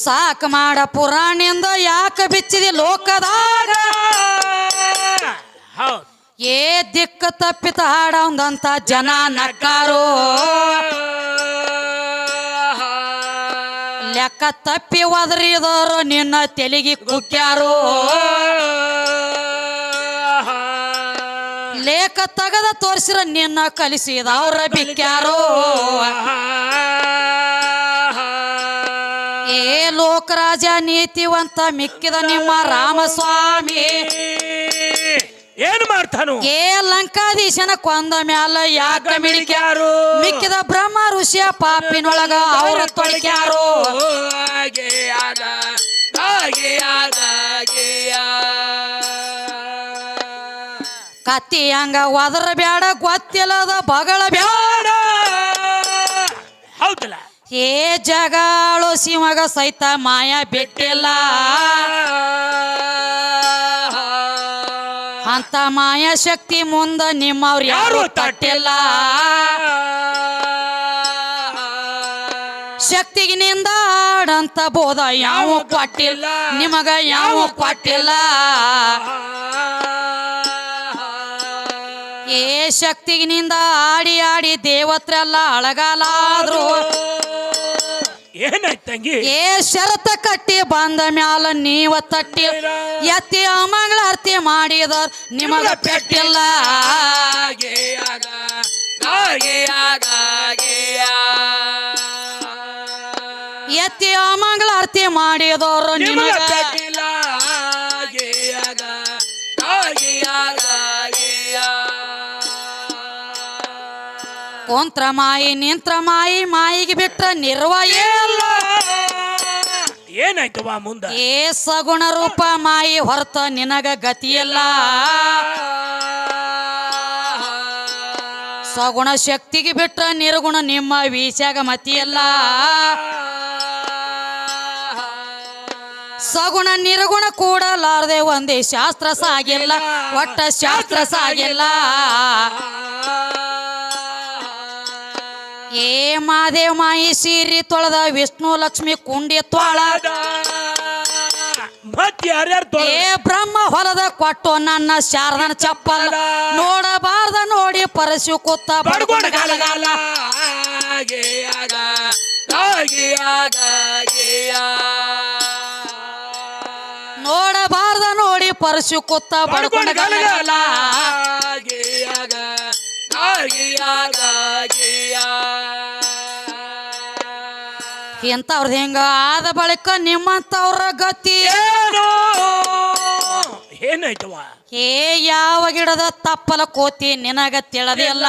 ಸಾಕ ಮಾಡ ಪುರಾಣಿಂದ ಯಾಕ ಬಿಚ್ಚಿದೆ ಲೋಕದಾಗ? ಏ ದಿಕ್ಕ ತಪ್ಪಿತ ಹಾಡಂದಂತ ಜನ ನಕ್ಕಾರು. ಲೆಕ್ಕ ತಪ್ಪಿ ಒದರಿದವರು ನಿನ್ನ ತೆಲಿಗೆ ಕುಕ್ಕ್ಯಾರೋ ಲೇಖ ತಗದ ತೋರಿಸಿರ ನಿನ್ನ ಕಲಿಸಿದವ್ರ ಬಿಕ್ಯಾರೋ. ಏ ಲೋಕರಾಜ ನೀತಿವಂತ ಮಿಕ್ಕಿದ ನಿಮ್ಮ ರಾಮಸ್ವಾಮಿ. ಏನ್ ಮಾಡ್ತಾನು? ಏ ಲಂಕಾಧೀಶನ ಕೊಂದ ಮ್ಯಾಲ ಯಾಕ ಮಿಡಿಕ್ಯಾರು? ಮಿಕ್ಕಿದ ಬ್ರಹ್ಮ ಋಷಿಯ ಪಾಪಿನೊಳಗ ಅವ್ರ ತೊಳಕ್ಯಾರು ಕತ್ತಿ ಹಂಗ ಒದರ ಬ್ಯಾಡ ಗೊತ್ತಿಲ್ಲದ ಬಗಳ ಬ್ಯಾಡ. ಹೌದಲ್ಲ? ಏ ಜಗಾಳು ಸಿಮಗ ಸಹಿತ ಮಾಯ ಬಿಟ್ಟಿಲ್ಲ. ಅಂತ ಮಾಯ ಶಕ್ತಿ ಮುಂದ ನಿಮ್ಮವ್ರು ಯಾರು ತಟ್ಟಿಲ್ಲ. ಶಕ್ತಿಗೆ ನಿಂದಾಡಂತ ಬೋಧ ಯಾವ ಕೊಟ್ಟಿಲ್ಲ ನಿಮಗ ಯಾವ ಕೊಟ್ಟಿಲ್ಲ ಏ ಶಕ್ತಿಗಿನಿಂದ ಆಡಿ ಆಡಿ ದೇವತ್ರೆಲ್ಲ ಅಳಗಾಲಾದ್ರು. ಏನಾಯ್ತಂಗಿ ಏ ಶರತ ಕಟ್ಟಿ ಬಂದ ಮ್ಯಾಲ ನೀವ ತಟ್ಟಿ ಎತ್ತಿ ಮಂಗಳಾರತಿ ಮಾಡಿದ ನಿಮಗ ಪೆಟ್ಟಿಲ್ಲ. ಎತ್ತಿ ಮಂಗಳಾರತಿ ಮಾಡಿದವರು ನಿಮಗ ನಿಮಗ ಪೆಟ್ಟಿಲ್ಲ. ಕುಂತ್ರ ಮಾಯಿ ನಿಂತ್ರ ಮಾಯಿ ಮಾಯಿಗೆ ಬಿಟ್ಟ ನಿರ್ವ ಇಲ್ಲ. ಏನಾಯ್ತು ಬಾ ಮುಂದ? ಏ ಸಗುಣ ರೂಪ ಮಾಯಿ ಹೊರತ ನಿನಗ ಗತಿಯಲ್ಲ ಸಗುಣ ಶಕ್ತಿಗೆ ಬಿಟ್ರ ನಿರ್ಗುಣ ನಿಮ್ಮ ವೀಸ್ಯಾಗ ಮತಿಯಲ್ಲ ಸಗುಣ ನಿರ್ಗುಣ ಕೂಡಲಾರದೆ ಒಂದೇ ಶಾಸ್ತ್ರ ಸಾಗಿಲ್ಲ ಒಟ್ಟ ಶಾಸ್ತ್ರ ಸಾಗಿಲ್ಲ. ಏ ಮಾದೇವ್ ಮಾಯಿ ಸೀರಿ ತೊಳೆದ ವಿಷ್ಣು ಲಕ್ಷ್ಮಿ ಕುಂಡಿ ತೊಳ ಮತ್ ಯಾರ್ಯಾರು ಏ ಬ್ರಹ್ಮ ಹೊಲದ ಕೊಟ್ಟು ನನ್ನ ಶಾರದನ ಚಪ್ಪಲ್. ನೋಡಬಾರ್ದ ನೋಡಿ ಪರಸಿ ಕೂತ ಬಡ್ಕೊಂಡ ನೋಡಬಾರ್ದ ನೋಡಿ ಪರಸಿ ಕೂತ ಬಡ್ಕೊಂಡ ಗಲಗಲ. ಇಂಥವ್ರದ್ದು ಹೆಂಗ ಆದ ಬಳಿಕ ನಿಮ್ಮಂತವ್ರ ಗತಿ ಏನು? ಏನಾಯ್ತವ ಏ ಯಾವ ಗಿಡದ ತಪ್ಪಲ ಕೋತಿ ನಿನಗ ತಿಳದಿಲ್ಲ.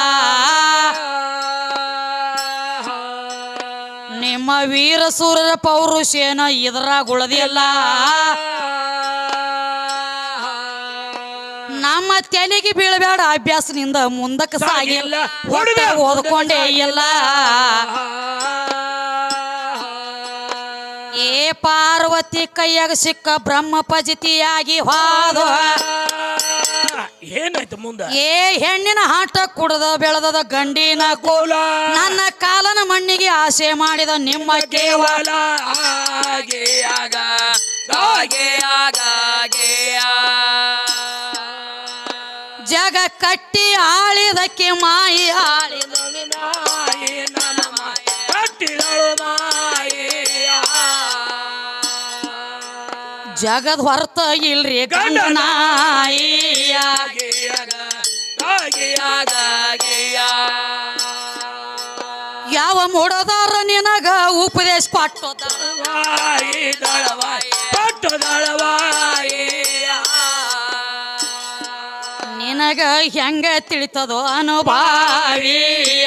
ನಿಮ್ಮ ವೀರ ಸೂರ್ಯ ಪೌರುಷೇನ ಇದ್ರಾಗ ಉಳದಿಲ್ಲ. ನಮ್ಮ ತೆಲಿಗೆ ಬೀಳಬೇಡ ಅಭ್ಯಾಸನಿಂದ ಮುಂದಕ್ಕೆ ಸಾಗಿಲ್ಲ ಹೊಡೆದ ಓದ್ಕೊಂಡೇ ಇಲ್ಲ ಏ ಪಾರ್ವತಿ ಕೈಯಾಗ ಸಿಕ್ಕ ಬ್ರಹ್ಮ ಪಜಿತಿಯಾಗಿ ಹೋದ. ಏನಾಯ್ತು ಮುಂದ? ಏ ಹೆಣ್ಣಿನ ಹಾಟ ಕುಡದ ಬೆಳೆದದ ಗಂಡಿನ ಕೋಲ. ನನ್ನ ಕಾಲನ ಮಣ್ಣಿಗೆ ಆಸೆ ಮಾಡಿದ ನಿಮ್ಮ ಕೇವಲ. ಜಗ ಕಟ್ಟಿ ಆಳಿದಕ್ಕೆ ಮಾಯಿ ಆಳಿದ ಜಗದ್ ಹೊರತ ಇಲ್ರಿ ಗಂಡ ಯಾವ ಮೂಡೋದಾರ ನಿನಗ ಉಪದೇಶ ಕೊಟ್ಟದ? ನಿನಗ ಹೆಂಗ ತಿಳಿತದೋ ಅನುಭಾವಿಯ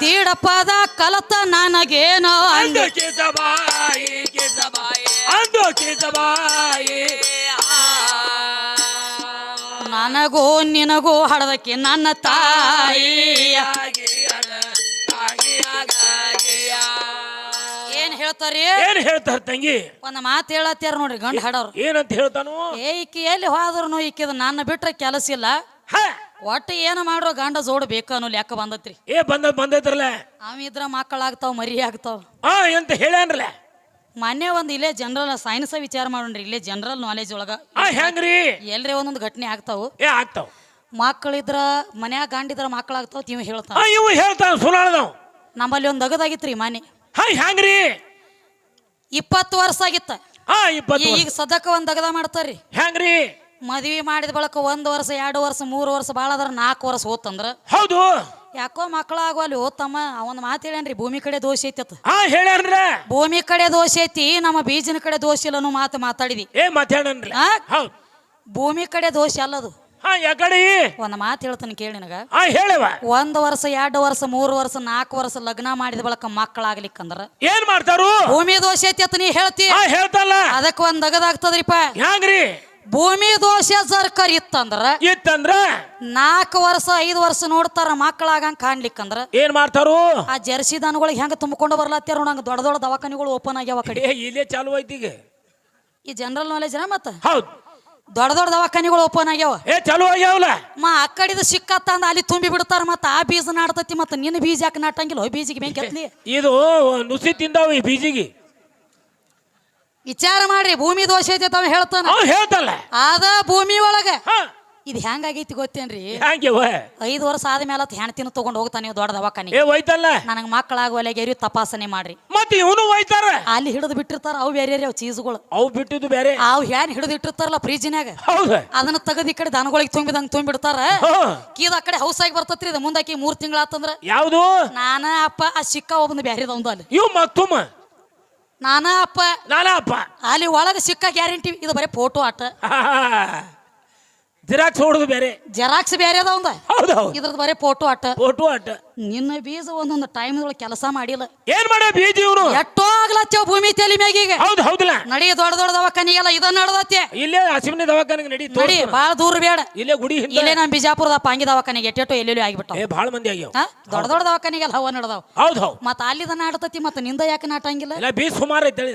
ದೀಡಪದ ಕಲತ ನನಗೇನೋ ಅಂದ. ಅಂದು ಕಿಸಬಾಯಿ ಕಿಸಬಾಯಿ ಅಂದು ಕಿಸಬಾಯಿ ನನಗೂ ನಿನಗೂ ಹಡದಕ್ಕೆ ನನ್ನ ತಾಯಿಯ ಹೇಳ್ತಾರಿ? ಏನ್ ಹೇಳ್ತಾರ ತಂಗಿ? ಒಂದ್ ಮಾತು ಹೇಳತ್ತಾರ ನೋಡ್ರಿ ಗಂಡ ಹಾಡೋರು. ಏನಂತ ಹೇಳ್ತಾನು? ಏ ಈಕಿ ಎಲ್ಲಿ ಹೋದ್ರು ಈಕಿದ ನನ್ನ ಬಿಟ್ರೆ ಕೆಲಸ ಇಲ್ಲ. ಒಟ್ಟು ಏನು ಮಾಡ್ರೋ ಗಂಡ ಜೋಡ್ ಬೇಕು ಅನ್ನೋ ಲೆಕ್ಕ ಬಂದತ್ರಿ. ಏ ಬಂದ ಬಂದೈತ್ರಲ್ಲ? ಅವ ಇದ್ರ ಮಕ್ಕಳಾಗ್ತಾವ ಮರಿ ಆಗ್ತಾವ. ಆ ಎಂತ ಹೇಳ್ಯಾನ್ರಲ್ಲ? ಮೊನ್ನೆ ಒಂದ್ ಇಲ್ಲೇ ಜನರಲ್ ಸೈನ್ಸ್ ವಿಚಾರ ಮಾಡೋಣ್ರಿ ಇಲ್ಲೇ ಜನರಲ್ ನಾಲೆಜ್ ಒಳಗ. ಆ ಹೆಂಗ್ರಿ? ಎಲ್ರಿ ಒಂದೊಂದು ಘಟನೆ ಆಗ್ತಾವು. ಏ ಆಗ್ತಾವ. ಮಕ್ಕಳಿದ್ರ ಮನ್ಯಾಗ ಗಂಡಿದ್ರ ಮಕ್ಕಳಾಗ್ತಾವ ನೀವು ಹೇಳ್ತಾವ. ಆ ಇವು ಹೇಳ್ತಾನ ಸುನಾಳದವ್ ನಮ್ಮಲ್ಲಿ ಒಂದು ಅಗದಾಗಿತ್ರಿ ಮನೆ ಹಾ ಹೆಂಗ್ರಿ? ಇಪ್ಪತ್ತು ವರ್ಷ ಆಗಿತ್ತ. ಹಾ ಇಪ್ಪತ್ತು ಈ- ಈಗ ಸದಕ ಒಂದ್ ಅಗದ ಮಾಡ್ತಾರ್ರಿ. ಹೆಂಗ್ರಿ ಮದ್ವಿ ಮಾಡಿದ ಬಳಕ ಒಂದ್ ವರ್ಷ ಎರಡು ವರ್ಷ ಮೂರು ವರ್ಷ ಭಾಳ ಅದ್ರ ನಾಲ್ಕು ವರ್ಷ ಹೋತಂದ್ರ. ಹೌದು. ಯಾಕೋ ಮಕ್ಕಳು ಆಗುವಲ್ಲಿ ಹೋತಮ್ಮ ಅವನ್ ಮಾತು ಹೇಳೇನ್ರಿ ಭೂಮಿ ಕಡೆ ದೋಷ ಐತಿ ಅತ್ತ. ಹಾ ಹೇಳ್ಯಾನ್ರ ಭೂಮಿ ಕಡೆ ದೋಷ ಐತಿ ನಮ್ಮ ಬೀಜನ ಕಡೆ ದೋಷ ಇಲ್ಲ ಅನ್ನೋ ಮಾತು ಮಾತಾಡಿದಿ. ಏ? ಭೂಮಿ ಕಡೆ ದೋಷ ಅಲ್ಲದು. ಹಾ ಯಾಕಡೆ ಒಂದ್ ಮಾತು ಹೇಳ್ತಾನೆ ಕೇಳಿ ನಿನಗ. ಹಾ ಹೇಳವ ಒಂದ್ ವರ್ಷ ಎರಡು ವರ್ಷ ಮೂರು ವರ್ಷ ನಾಲ್ಕು ವರ್ಷ ಲಗ್ನ ಮಾಡಿದ ಬಳಕ ಮಕ್ಕಳಾಗ್ಲಿಕ್ಕಂದ್ರ ಏನ್ ಮಾಡ್ತಾರು? ಭೂಮಿ ದೋಷ ಐತಿ ಅಂತ ನೀ ಹೇಳ್ತಿ? ಹಾ ಹೇಳ್ತಲ್ಲ. ಅದಕ್ಕ ಒಂದ್ ಅಗದಾಗ್ತದ್ರಿಪ್ಪ ಹೆಂಗ್ರಿ ಭೂಮಿ ದೋಷ ಸರ್ಕಾರ ಇತ್ತಂದ್ರ ಇತ್ತಂದ್ರ? ನಾಲ್ಕು ವರ್ಷ ಐದು ವರ್ಷ ನೋಡ್ತಾರ ಮಕ್ಕಳಾಗಂಗ್ ಕಾಣ್ಲಿಕ್ಕಂದ್ರ ಏನ್ ಮಾಡ್ತಾರು? ಆ ಜರ್ಸಿ ದನಗಳಿಗೆ ಹೆಂಗ ತುಂಬಿಕೊಂಡು ಬರ್ಲತ್ತಾರ ನಂಗೆ ದೊಡ್ಡ ದೊಡ್ಡ ದವಾಖಾನಿಗಳು ಓಪನ್ ಆಗ್ಯಾವ ಆ ಕಡೆ. ಏ ಇಲ್ಲೇ ಚಾಲು ಐತಿ ಈಗ. ಈ ಜನರಲ್ ನಾಲೆಜ್ ಮತ್ತ? ಹೌದ್. ದೊಡ್ಡ ದೊಡ್ಡ ದವಾಖಾನಿಗಳು ಓಪನ್ ಆಗ್ಯಾವ. ಏ ಚಲೋ ಆಗ್ಯಾವಲ್ಲ? ಮಾ ಆ ಕಡಿದ ಸಿಕ್ಕತ್ತಂದ ಅಲ್ಲಿ ತುಂಬಿ ಬಿಡ್ತಾರ ಮತ್ತ ಆ ಬೀಜ ನಾಡ್ತತಿ ಮತ್ತ ನಿನ್ನ ಬೀಜ ಯಾಕೆ ನಾಟಂಗಿಲ್ಲ? ಹೋಯ್ ಬೀಜಿಗೆ ಬೆಂಕಿ ಹತ್ಲಿ ಇದು ನುಸಿ ತಿಂದಾವ ಈ ಬೀಜಿಗೆ. ವಿಚಾರ ಮಾಡ್ರಿ ಭೂಮಿ ದೋಷ ಐತೆ ತಾವ ಹೇಳ್ತಾನ. ಅವ್ ಹೇಳ್ತಲ್ಲ ಅದ ಭೂಮಿ ಒಳಗ ಇದು ಹೆಂಗಾಗೈತಿ ಗೊತ್ತೇನ್ರಿ? ಹ್ಯಾಂಗೆವ ಐದು ವರ್ಷ ಆದ ಮೇಲೆ ಹೆಣ್ತಿನ ತಗೊಂಡು ಹೋಗ್ತಾನೆ ನೀವು ದೊಡ್ಡ ದವಾಖಾನೆ ಏ ನನಗೆ ಮಕ್ಕಳಾಗುವಲ್ಲೆಗೆರಿ ತಪಾಸಣೆ ಮಾಡ್ರಿ. ಮತ್ತೆ ಇವನು ಹೋಯ್ತಾರ? ಅಲ್ಲಿ ಹಿಡಿದು ಬಿಟ್ಟಿರ್ತಾರ ಅವು ಬೇರೆ ಅವು ಚೀಸ್ಗಳು. ಅವು ಬಿಟ್ಟಿದ್ದು ಬೇರೆ? ಅವು ಹ್ಯಾನ್ ಹಿಡಿದು ಇಟ್ಟಿರ್ತಾರಲ್ಲ ಫ್ರಿಜ್ನ್ಯಾಗ ಹೌದು? ಅದನ್ನ ತೆಗದ್ ಈ ಕಡೆ ದನಗಳಿಗೆ ತುಂಬಿದಂಗ್ ತುಂಬಿಡ್ತಾರ. ಕೀದ ಆ ಕಡೆ ಹೌಸ್ ಆಗಿ ಬರ್ತತ್ರಿ ಇದು ಮುಂದಾಕಿ ಮೂರ್ ತಿಂಗಳಾತಂದ್ರ ಯಾವ್ದು? ನಾನ ಅಪ್ಪ ಆ ಸಿಕ್ಕ ಒಬ್ಬನ ಬ್ಯಾರಿದ ಒಂದು ಅಲ್ಲಿ. ಇವ್ ಮತ್ತುಮ ನಾನಾ ಅಪ್ಪ. ನಾನಪ್ಪ ಅಲ್ಲಿ ಒಳಗೆ ಸಿಕ್ಕ ಗ್ಯಾರಂಟಿ ಇದು ಬರೀ ಫೋಟೋ ಆಟ. ಜಿರಾಕ್ಸ್ ಹೊಡೆದು ಬೇರೆ. ಜೆರಾಕ್ಸ್ ಬೇರೆ ಅದ ಒಂದ ಹೌದು ಹೌದು. ಇದ್ರದ್ದು ಬರೀ ಫೋಟೋ ಆಟ ಫೋಟೋ ಅಟ್ಟ. ನಿನ್ನ ಬೀಜ ಒಂದೊಂದು ಟೈಮ್ ಒಳಗೆ ಕೆಲಸ ಮಾಡಿಲ್ಲ. ಏನ್ ಮಾಡ ಬೀಜ ಇವನು? ಎಷ್ಟೋ ಆಗ್ಲತ್ತೇವ್ ಭೂಮಿ ತಲೆ ಮ್ಯಾಗೀಗ ಹೌದು ಹೌದಲ್ಲ. ನಡಿ ದೊಡ್ಡ ದೊಡ್ಡ ದವಾಖಾನಿಗೆಲ್ಲ ಇದ ನಡ್ದತ್ತೆ. ಇಲ್ಲೇ ಹಸಿಮನೆ ದವಾಖಾನೆಗೆ ನಡಿ ನಡಿ. ಬಾಳ ದೂರ ಬೇಡ. ಇಲ್ಲೇ ಗುಡಿ ಹಿಂದೆ. ಇಲ್ಲೇ ನಮ್ಮ ಬಿಜಾಪುರದ ಪಾಂಗಿ ದವಾಖಾನಿಗೆ ಎಟ್ಟೆಟ್ಟು ಎಲ್ಲೆಲ್ಲೂ ಆಗಿಬಿಟ್ಟ ಏ ಭಾಳ ಮಂದಿ ಆಗ್ಯಾವ. ದೊಡ್ಡ ದೊಡ್ಡ ದವಾಖಾನಿಗೆಲ್ಲ ಹವ ನಡ್ದಾವ. ಹೌದು ಹೌದು. ಮತ್ತ ಅಲ್ಲಿದ ನಾಡ್ತತಿ ಮತ್ತ ನಿಂದ ಯಾಕೆ ನಾಟಂಗಿಲ್ಲ? ಇಲ್ಲ ಬೀಜ ಸುಮಾರು ಐತೆ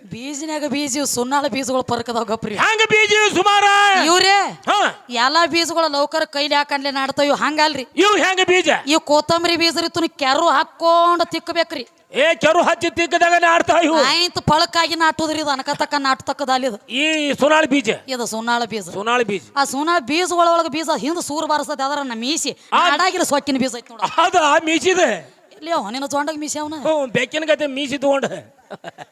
ಬೀಜನ್ಯಾಗ ಬೀಜ ಸುನ್ನಾಳ ಬೀಜಗಳು ಪರ್ಕದಾವ ಗಪ್ರಿ. ಹ್ಯಾಂಗ ಬೀಜ ಸುಮಾರ? ಇವ್ರೇ ಹಾ. ಎಲ್ಲಾ ಬೀಜಗಳು ನೌಕರ ಕೈಲಿ ಹಾಕಂಡ್ಲೆ ನಾಡ್ತಾವ ಇವ್ ಹಂಗಲ್ರಿ. ಇವ್ ಹೆಂಗ ಬೀಜ? ಇವ್ ಕೊತ್ತಂಬರಿ ಬೀಜ ಇತ್ತು ಕೆರು ಹಾಕೊಂಡ್ ತಿಕ್ಕಬೇಕ್ರಿ ಏ ಕೆರು ಹಚ್ಚಿ ತಿಕ್ಕದಾಗ ನಾಡ್ತಾವ ಇವು. ಆಯ್ತು ಪಳಕಾಗಿ ನಾಟುದ್ರಿ ಇದು ಅನಕತಕ್ಕ ನಾಟತಕ್ಕದ ಅಲ್ಲಿ ಇದು. ಈ ಸುನಾಳ ಬೀಜ? ಇದು ಸುನ್ನಾಳ ಬೀಜ. ಸುನಾಳ ಬೀಜ. ಆ ಸುನಾಳ ಬೀಜಗಳೊಳಗ ಬೀಜ ಹಿಂದ ಸೂರ್ ಬಾರಿಸ್ತದೆ ಅದರ ನಮ್ಮ ಮೀಸಿ ಆಡಾಗಿರ ಸೊಕ್ಕಿನ ಬೀಜ ಐತಿ ನೋಡ. ಅದು ಆ ಮೀಸಿದ. ಇಲ್ಲಿ ಅವನಿನ ಜೊಂಡಗ ಮೀಸಿ ಅವನ ಹ್ಞೂ ಬೆಕ್ಕಿನ ಗತೆ ಮೀಸಿ ತಗೊಂಡ.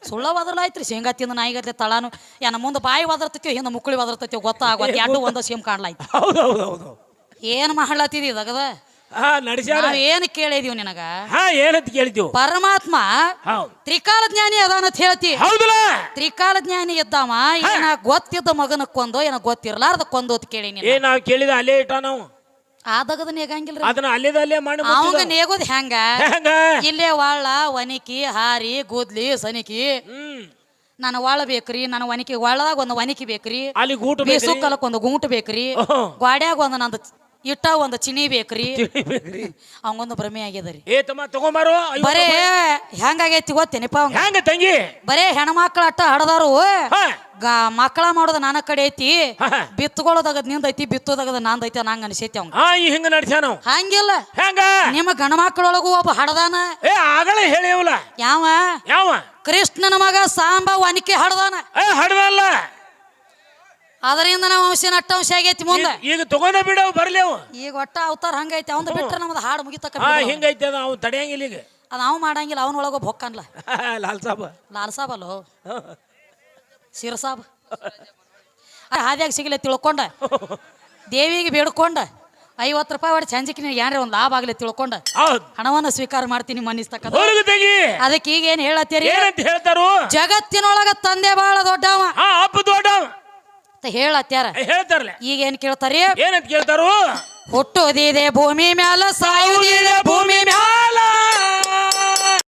ಸುಳ್ಳ ಒದರ್ಲಾಯ್ತ್ರಿ ಶೇಂಗಾ ತಿಂದ ನಾಯಿಗತ್ತೆ ತಳಾನು. ಏನ ಮುಂದೆ ಬಾಯಿ ಒದರ್ತೈತಿ ಹಿಂದ ಮುಕ್ಕಳಿ ಒದರ್ತೈತಿ ಗೊತ್ತಾಗತ್ತೆ ಎರಡು ಒಂದ ಸೇಮ್ ಕಾಣ್ಲಾಯ್ತು. ಹೌದು ಹೌದು ಹೌದು ಏನ್ ಮಾಡ್ಲತ್ತಿದಿ ಇದಾಗದ? ಹಾ ಕೇಳಿದೀವ್ ನಾವ್ ಏನ್ ಕೇಳಿದೀವಿ ನಿನಗ? ಹಾ ಏನಂತ ಕೇಳ್ತೀವಿ ಪರಮಾತ್ಮ ಹೌದು ತ್ರಿಕಾಲ ಜ್ಞಾನಿ ಅದಾನಂತ ಹೇಳ್ತಿ. ಹೌದಲ್ಲ? ತ್ರಿಕಾಲ ಜ್ಞಾನಿ ಇದ್ದಾವ ಏನ ಗೊತ್ತಿದ್ದ ಮಗನ ಕೊಂದೋ ಏನ ಗೊತ್ತಿರ್ಲಾರ್ದ ಕೊಂದೋ ಅಂತ ಕೇಳಿ ನೀನು ಏ ನಾವ್ ಕೇಳಿದ ಅಲ್ಲೇ ಇಟ್ಟ ನಾವು ಆದಗದ ನೇಗಂಗಿಲ್ಲ ಅದನ್ನ ಅಲ್ಲೇದ ಅಲ್ಲೇ ಮಾಡಿ ಅವಂಗ ನೇಗೋದ್ ಹೆಂಗ? ಹೆಂಗ? ಇಲ್ಲೇ ವಾಳ ಒನಿಕಿ ಹಾರಿ ಗುದ್ಲಿ ಸನಿಕಿ. ನಾನು ಒಳ ಬೇಕ್ರಿ ನನ್ನ ಒನಿಕಿ ಒಳದಾಗ ಒಂದು ಒನಿಕಿ ಬೇಕ್ರಿ. ಅಲ್ಲಿ ಗೂಟ ಬೇಸು ಕಲಕ್ ಒಂದು ಗುಂಟು ಬೇಕ್ರಿ. ಗ್ವಾಡ್ಯಾಗ ಒಂದು ನಂದು ಇಟ್ಟ ಒಂದು ಚಿನಿ ಬೇಕ್ರಿ. ಬೇಕ್ರಿ. ಅವಂಗೊಂದು ಭ್ರಮೆ ಆಗ್ಯದರಿ ಏ ತಮ್ಮ ತಗೊಂಬಾರು? ಬರೇ ಹೆಂಗಾಗೈತಿ ಗೊತ್ತೇನಪ್ಪ ಅವಂಗ? ಹೆಂಗ ತಂಗಿ? ಬರೇ ಹೆಣ್ಮಕ್ಳ ಅಟ್ಟ ಹಡದಾರು ಮಕ್ಕಳ ಮಾಡೋದು ನನ್ನ ಕಡೆ ಐತಿ. ಹಾ. ಬಿತ್ತುಕೊಳ್ಳೋದಾಗದ್ ನಿಂದೈತಿ ಬಿತ್ತೋದಾಗದ ನಂದೈತಿ ನಂಗ ಅನಿಸೈತಿ ಈ ಹಿಂಗ ನಡ್ಸ್ಯಾನ ಹಂಗಿಲ್ಲ. ಹೆಂಗ? ನಿಮ್ಮ ಗಂಡ ಮಕ್ಕಳೊಳಗೂ ಒಬ್ಬ ಹಡದಾನ. ಏ ಆಗಲೇ ಹೇಳಿವಲ್ಲ ಯಾವ? ಯಾವ? ಕೃಷ್ಣನ ಮಗ ಸಾಂಬ ವನಿಕೆ ಹಡದಾನ. ಏ ಹಡ್ದಲ್ಲ. ಅದರಿಂದ ನಮ್ಮ ನಟ್ಟವಂಶ ಆಗೈತಿ ಮುಂದೆ. ಈಗ ತಗೊಂಡ ಬಿಡವ್ ಬರ್ಲೇವು ಈಗ ಒಟ್ಟ ಅವತಾರ ಹಂಗೈತಿ ಅವಂದ ಬಿಟ್ರೆ ನಮ್ದು ಹಾಡು ಮುಗಿತಕ್ಕ ಹಾ ಹಿಂಗೈತೆ ಅದ ಅವ್ನು ತಡೆಯಂಗಿಲ್ಲ ಈಗ. ಅದು ಅವ್ನು ಮಾಡಂಗಿಲ್ಲ ಅವನ ಒಳಗೆ ಹೊಕ್ಕನ್ಲ. ಲಾಲ್ ಸಾಬ್. ಲಾಲ್ ಸಾಬ್ ಅಲ್ಲೋ? ಶಿರ್ ಸಾಬ್. ಹಾದಿಯಾಗ ಸಿಗಲೇ ತಿಳ್ಕೊಂಡ. ದೇವಿಗೆ ಬೇಡ್ಕೊಂಡ. ಐವತ್ತು ರೂಪಾಯಿ ಹೊಡೆ ಚಂಜಿಕ್ ನಿನಗೆ ಏನ್ರಿ ಒಂದು ಲಾಭ ಆಗಲಿ ತಿಳ್ಕೊಂಡ. ಹಣವನ್ನು ಸ್ವೀಕಾರ ಮಾಡ್ತೀನಿ ತೆಗಿ. ಅದಕ್ಕೆ ಈಗ ಏನ್ ಹೇಳತ್ತೀರಿ ಹೇಳ್ತಾರು? ಜಗತ್ತಿನೊಳಗ ತಂದೆ ಬಹಳ ದೊಡ್ಡವ. ಅಪ್ಪ ದೊಡ್ಡ ಅಂತ ಅಂತ ಹೇಳತ್ಯಾರ. ಹೇಳ್ತಾರಲ್ಲ ಈಗ ಏನ್ ಕೇಳ್ತಾರಿ? ಏನಂತ ಕೇಳ್ತಾರು? ಹುಟ್ಟೋದಿದೆ ಭೂಮಿ ಮ್ಯಾಲ ಇದೆ ಭೂಮಿ ಮ್ಯಾಲ.